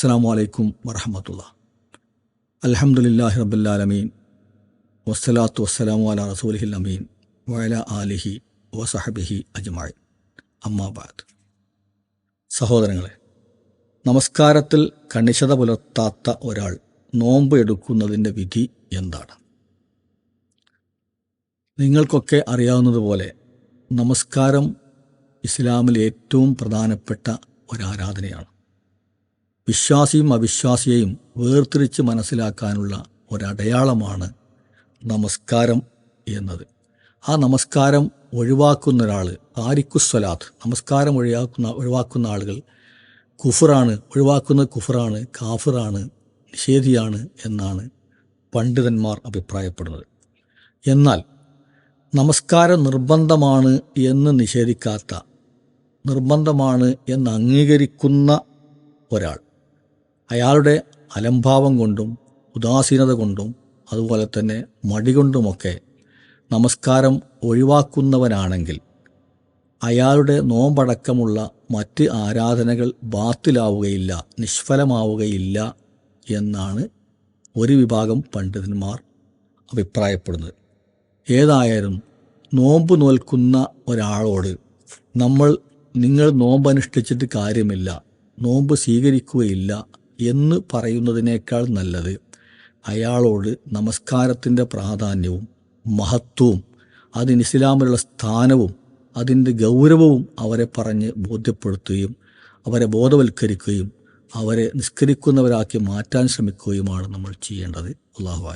അസ്സാം വലൈക്കും വറഹമത്തുള്ള. അലഹമുല്ലാഹി റബുല്ലാലമീൻ വസ്സലാത്തു വസ്സലാമു അല റസൂലിഹിൽ അമീൻ. വയല ആലിഹി വസഹബിഹി അജ്മായി അമ്മാബാദ് സഹോദരങ്ങളെ നമസ്കാരത്തിൽ കണിശത പുലർത്താത്ത ഒരാൾ നോമ്പ് എടുക്കുന്നതിന്റെ വിധി എന്താണ്? നിങ്ങൾക്കൊക്കെ അറിയാവുന്നതുപോലെ നമസ്കാരം ഇസ്ലാമിൽ ഏറ്റവും പ്രധാനപ്പെട്ട ഒരാരാധനയാണ്. വിശ്വാസിയും അവിശ്വാസിയെയും വേർതിരിച്ച് മനസ്സിലാക്കാനുള്ള ഒരടയാളമാണ് നമസ്കാരം എന്നത്. ആ നമസ്കാരം ഒഴിവാക്കുന്ന ഒരാൾ ആരിക്കുസ്വലാത്ത് നമസ്കാരം ഒഴിവാക്കുന്ന ഒഴിവാക്കുന്ന ആളുകൾ കുഫറാണ് ഒഴിവാക്കുന്നത് കുഫറാണ് കാഫിറാണ് നിഷേധിയാണ് എന്നാണ് പണ്ഡിതന്മാർ അഭിപ്രായപ്പെടുന്നത്. എന്നാൽ നമസ്കാരം നിർബന്ധമാണ് എന്ന് നിഷേധിക്കാത്ത നിർബന്ധമാണ് എന്ന് അംഗീകരിക്കുന്ന ഒരാൾ അയാളുടെ അലംഭാവം കൊണ്ടും ഉദാസീനത കൊണ്ടും അതുപോലെ തന്നെ മടി കൊണ്ടുമൊക്കെ നമസ്കാരം ഒഴിവാക്കുന്നവനാണെങ്കിൽ അയാളുടെ നോമ്പടക്കമുള്ള മറ്റ് ആരാധനകൾ ബാത്തിലാവുകയില്ല നിഷ്ഫലമാവുകയില്ല എന്നാണ് ഒരു വിഭാഗം പണ്ഡിതന്മാർ അഭിപ്രായപ്പെടുന്നത്. ഏതായാലും നോമ്പ് നോൽക്കുന്ന ഒരാളോട് നമ്മൾ നിങ്ങൾ നോമ്പ് അനുഷ്ഠിച്ചിട്ട് കാര്യമില്ല നോമ്പ് സ്വീകരിക്കുകയില്ല എന്ന് പറയുന്നതിനേക്കാൾ നല്ലത് അയാളോട് നമസ്കാരത്തിന്റെ പ്രാധാന്യവും മഹത്വവും അതിന് ഇസ്ലാമിലുള്ള സ്ഥാനവും അതിന്റെ ഗൗരവവും അവരെ പറഞ്ഞ് ബോധ്യപ്പെടുത്തുകയും അവരെ ബോധവൽക്കരിക്കുകയും അവരെ നിസ്കരിക്കുന്നവരാക്കി മാറ്റാൻ ശ്രമിക്കുകയുമാണ് നമ്മൾ ചെയ്യേണ്ടത്. അള്ളാഹു